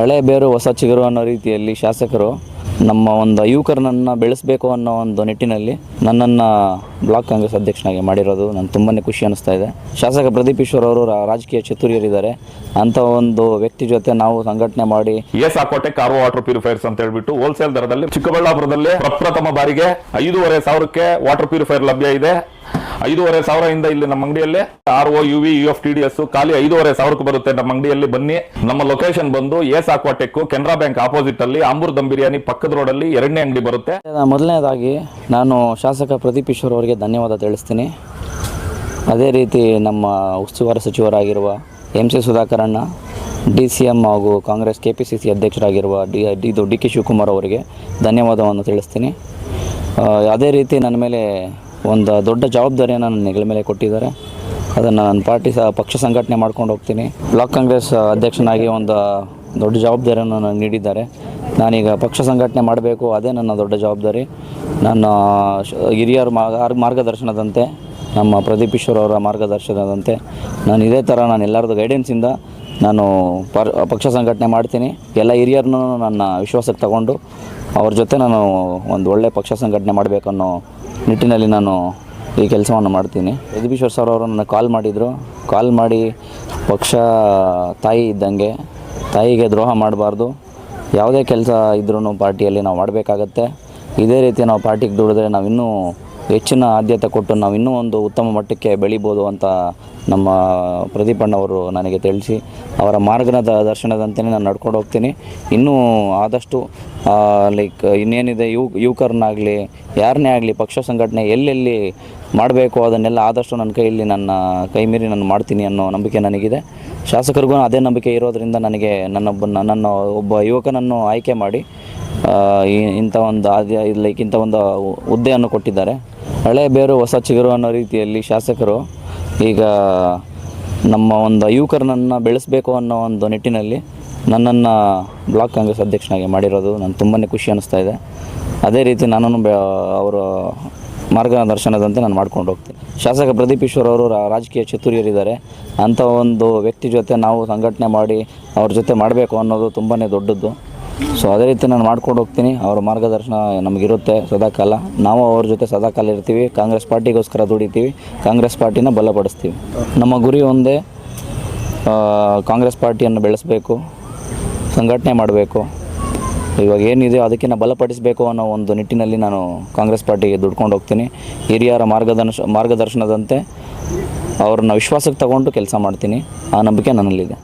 ಹಳೆ ಬೇರು ಹೊಸ ಚಿಗುರು ಅನ್ನೋ ರೀತಿಯಲ್ಲಿ ಶಾಸಕರು ನಮ್ಮ ಒಂದು ಯುವಕರನ್ನ ಬೆಳೆಸಬೇಕು ಅನ್ನೋ ಒಂದು ನಿಟ್ಟಿನಲ್ಲಿ ನನ್ನನ್ನು ಬ್ಲಾಕ್ ಕಾಂಗ್ರೆಸ್ ಅಧ್ಯಕ್ಷನಾಗಿ ಮಾಡಿರೋದು ನಾನು ತುಂಬಾ ಖುಷಿ ಅನ್ನಿಸ್ತಾ ಇದೆ. ಶಾಸಕ ಪ್ರದೀಪ್ ಈಶ್ವರ್ ಅವರು ರಾಜಕೀಯ ಚತುರ್ಯರಿದ್ದಾರೆ. ಅಂತ ಒಂದು ವ್ಯಕ್ತಿ ಜೊತೆ ನಾವು ಸಂಘಟನೆ ಮಾಡಿ S Aquatech car water purifiers ಅಂತ ಹೇಳ್ಬಿಟ್ಟು ಹೋಲ್ಸೇಲ್ ದರದಲ್ಲಿ ಚಿಕ್ಕಬಳ್ಳಾಪುರದಲ್ಲಿ ಪ್ರಪ್ರಥಮ ಬಾರಿಗೆ ಐದೂವರೆ ಸಾವಿರಕ್ಕೆ ವಾಟರ್ ಪ್ಯೂರಿಫೈರ್ ಲಭ್ಯ ಇದೆ. ಐದೂವರೆ ಸಾವಿರದಿಂದ ಇಲ್ಲಿ ನಮ್ಮ ಅಂಗಡಿಯಲ್ಲಿ R O U V U F T D S ಖಾಲಿ ಐದೂವರೆ ಸಾವಿರಕ್ಕೆ ಬರುತ್ತೆ ನಮ್ಮ ಅಂಗಡಿಯಲ್ಲಿ ಬನ್ನಿ. ನಮ್ಮ ಲೊಕೇಶನ್ ಬಂದು S Aquatech Canara bank opposite ಅಲ್ಲಿ ಆಂಬೂರ್ ದಮ್ ಬಿರಿಯಾನಿ ಪಕ್ಕದ ರೋಡ್ ಅಲ್ಲಿ ಎರಡನೇ ಅಂಗಡಿ ಬರುತ್ತೆ. ಮೊದಲನೇದಾಗಿ ನಾನು ಶಾಸಕ ಪ್ರದೀಪ್ ಈಶ್ವರ್ ಅವರಿಗೆ ಧನ್ಯವಾದ ತಿಳಿಸ್ತೀನಿ. ಅದೇ ರೀತಿ ನಮ್ಮ ಉಸ್ತುವಾರಿ ಸಚಿವರಾಗಿರುವ ಎಂ ಸಿ ಸುಧಾಕರಣ್ಣ ಡಿ ಸಿ ಎಂ ಹಾಗೂ Congress K P C C ಅಧ್ಯಕ್ಷರಾಗಿರುವ D, ಇದು ಡಿ ಕೆ ಶಿವಕುಮಾರ್ ಅವರಿಗೆ ಧನ್ಯವಾದವನ್ನು ತಿಳಿಸ್ತೀನಿ. ಅದೇ ರೀತಿ ನನ್ನ ಮೇಲೆ ಒಂದು ದೊಡ್ಡ ಜವಾಬ್ದಾರಿಯನ್ನು ನನ್ನ ನೆಗಲ ಮೇಲೆ ಕೊಟ್ಟಿದ್ದಾರೆ. ಅದನ್ನು ನನ್ನ ಪಾರ್ಟಿ ಸಹ ಪಕ್ಷ ಸಂಘಟನೆ ಮಾಡ್ಕೊಂಡು ಹೋಗ್ತೀನಿ. ಬ್ಲಾಕ್ ಕಾಂಗ್ರೆಸ್ ಅಧ್ಯಕ್ಷನಾಗಿ ಒಂದು ದೊಡ್ಡ ಜವಾಬ್ದಾರಿಯನ್ನು ನನಗೆ ನೀಡಿದ್ದಾರೆ. ನಾನೀಗ ಪಕ್ಷ ಸಂಘಟನೆ ಮಾಡಬೇಕು, ಅದೇ ನನ್ನ ದೊಡ್ಡ ಜವಾಬ್ದಾರಿ. ನನ್ನ ಹಿರಿಯರ ಮಾರ್ಗ ಮಾರ್ಗದರ್ಶನದಂತೆ, ನಮ್ಮ ಪ್ರದೀಪ್ ಈಶ್ವರ್ ಅವರ ಮಾರ್ಗದರ್ಶನದಂತೆ, ನಾನು ಇದೇ ಥರ ನಾನು ಎಲ್ಲರದ್ದು ಗೈಡೆನ್ಸಿಂದ ನಾನು ಪಕ್ಷ ಸಂಘಟನೆ ಮಾಡ್ತೀನಿ. ಎಲ್ಲ ಹಿರಿಯರನ್ನು ನನ್ನ ವಿಶ್ವಾಸಕ್ಕೆ ತಗೊಂಡು ಅವ್ರ ಜೊತೆ ನಾನು ಒಂದು ಒಳ್ಳೆಯ ಪಕ್ಷ ಸಂಘಟನೆ ಮಾಡಬೇಕನ್ನೋ ನಿಟ್ಟಿನಲ್ಲಿ ನಾನು ಈ ಕೆಲಸವನ್ನು ಮಾಡ್ತೀನಿ. ಯದುಬೀಶ್ವರ್ ಸರ್ ಅವರು ನನ್ನ ಕಾಲ್ ಮಾಡಿದರು. ಕಾಲ್ ಮಾಡಿ ಪಕ್ಷ ತಾಯಿ ಇದ್ದಂಗೆ, ತಾಯಿಗೆ ದ್ರೋಹ ಮಾಡಬಾರ್ದು. ಯಾವುದೇ ಕೆಲಸ ಇದ್ರೂ ಪಾರ್ಟಿಯಲ್ಲಿ ನಾವು ಮಾಡಬೇಕಾಗತ್ತೆ. ಇದೇ ರೀತಿ ನಾವು ಪಾರ್ಟಿಗೆ ದುಡಿದ್ರೆ ನಾವು ಇನ್ನೂ ಹೆಚ್ಚಿನ ಆದ್ಯತೆ ಕೊಟ್ಟು ನಾವು ಇನ್ನೂ ಒಂದು ಉತ್ತಮ ಮಟ್ಟಕ್ಕೆ ಬೆಳಿಬೋದು ಅಂತ ನಮ್ಮ ಪ್ರದೀಪಣ್ಣವರು ನನಗೆ ತಿಳಿಸಿ, ಅವರ ಮಾರ್ಗದ ದರ್ಶನದಂತೆಯೇ ನಾನು ನಡ್ಕೊಂಡು ಹೋಗ್ತೀನಿ. ಇನ್ನೂ ಆದಷ್ಟು ಲೈಕ್ ಇನ್ನೇನಿದೆ ಯುವ ಯುವಕರನ್ನಾಗಲಿ, ಯಾರನ್ನೇ ಆಗಲಿ, ಪಕ್ಷ ಸಂಘಟನೆ ಎಲ್ಲೆಲ್ಲಿ ಮಾಡಬೇಕು ಅದನ್ನೆಲ್ಲ ಆದಷ್ಟು ನನ್ನ ಕೈಯಲ್ಲಿ ನನ್ನ ಕೈ ಮೀರಿ ನಾನು ಮಾಡ್ತೀನಿ ಅನ್ನೋ ನಂಬಿಕೆ ನನಗಿದೆ. ಶಾಸಕರಿಗೂ ಅದೇ ನಂಬಿಕೆ ಇರೋದರಿಂದ ನನಗೆ ನನ್ನೊಬ್ಬ ನನ್ನ ಒಬ್ಬ ಯುವಕನನ್ನು ಆಯ್ಕೆ ಮಾಡಿ ಇಂಥ ಒಂದು ಆದ್ಯ ಲೈಕ್ ಇಂಥ ಒಂದು ಹುದ್ದೆಯನ್ನು ಕೊಟ್ಟಿದ್ದಾರೆ. ಹಳೆ ಬೇರು ಹೊಸ ಚಿಗುರು ಅನ್ನೋ ರೀತಿಯಲ್ಲಿ ಶಾಸಕರು ಈಗ ನಮ್ಮ ಒಂದು ಯುವಕರನ್ನ ಬೆಳೆಸಬೇಕು ಅನ್ನೋ ಒಂದು ನಿಟ್ಟಿನಲ್ಲಿ ನನ್ನನ್ನು ಬ್ಲಾಕ್ ಕಾಂಗ್ರೆಸ್ ಅಧ್ಯಕ್ಷನಾಗಿ ಮಾಡಿರೋದು ನನಗೆ ತುಂಬಾ ಖುಷಿ ಅನ್ನಿಸ್ತಾ ಇದೆ. ಅದೇ ರೀತಿ ನಾನು ಅವರು ಮಾರ್ಗದರ್ಶನದಂತೆ ನಾನು ಮಾಡ್ಕೊಂಡು ಹೋಗ್ತೀನಿ. ಶಾಸಕ ಪ್ರದೀಪ್ ಈಶ್ವರ್ ಅವರು ರಾಜಕೀಯ ಚತುರ್ಯರಿದ್ದಾರೆ. ಅಂಥ ಒಂದು ವ್ಯಕ್ತಿ ಜೊತೆ ನಾವು ಸಂಘಟನೆ ಮಾಡಿ ಅವ್ರ ಜೊತೆ ಮಾಡಬೇಕು ಅನ್ನೋದು ತುಂಬಾ ದೊಡ್ಡದ್ದು. ಸೊ ಅದೇ ರೀತಿ ನಾನು ಮಾಡ್ಕೊಂಡು ಹೋಗ್ತೀನಿ. ಅವ್ರ ಮಾರ್ಗದರ್ಶನ ನಮಗಿರುತ್ತೆ. ಸದಾಕಾಲ. ನಾವು ಅವ್ರ ಜೊತೆ ಸದಾಕಾಲ ಇರ್ತೀವಿ. ಕಾಂಗ್ರೆಸ್ ಪಾರ್ಟಿಗೋಸ್ಕರ ದುಡಿತೀವಿ. ಕಾಂಗ್ರೆಸ್ ಪಾರ್ಟಿನ ಬಲಪಡಿಸ್ತೀವಿ. ನಮ್ಮ ಗುರಿ ಒಂದೇ ಕಾಂಗ್ರೆಸ್ ಪಾರ್ಟಿಯನ್ನು ಬೆಳೆಸಬೇಕು, ಸಂಘಟನೆ ಮಾಡಬೇಕು. ಇವಾಗ ಏನಿದೆ ಅದಕ್ಕಿಂತ ಬಲಪಡಿಸಬೇಕು ಅನ್ನೋ ಒಂದು ನಿಟ್ಟಿನಲ್ಲಿ ನಾನು ಕಾಂಗ್ರೆಸ್ ಪಾರ್ಟಿಗೆ ದುಡ್ಕೊಂಡು ಹೋಗ್ತೀನಿ. ಹಿರಿಯರ ಮಾರ್ಗದರ್ಶ, ಮಾರ್ಗದರ್ಶನದಂತೆ ಅವ್ರನ್ನ ವಿಶ್ವಾಸಕ್ಕೆ ತಗೊಂಡು ಕೆಲಸ ಮಾಡ್ತೀನಿ. ಆ ನಂಬಿಕೆ ನನ್ನಲ್ಲಿದೆ.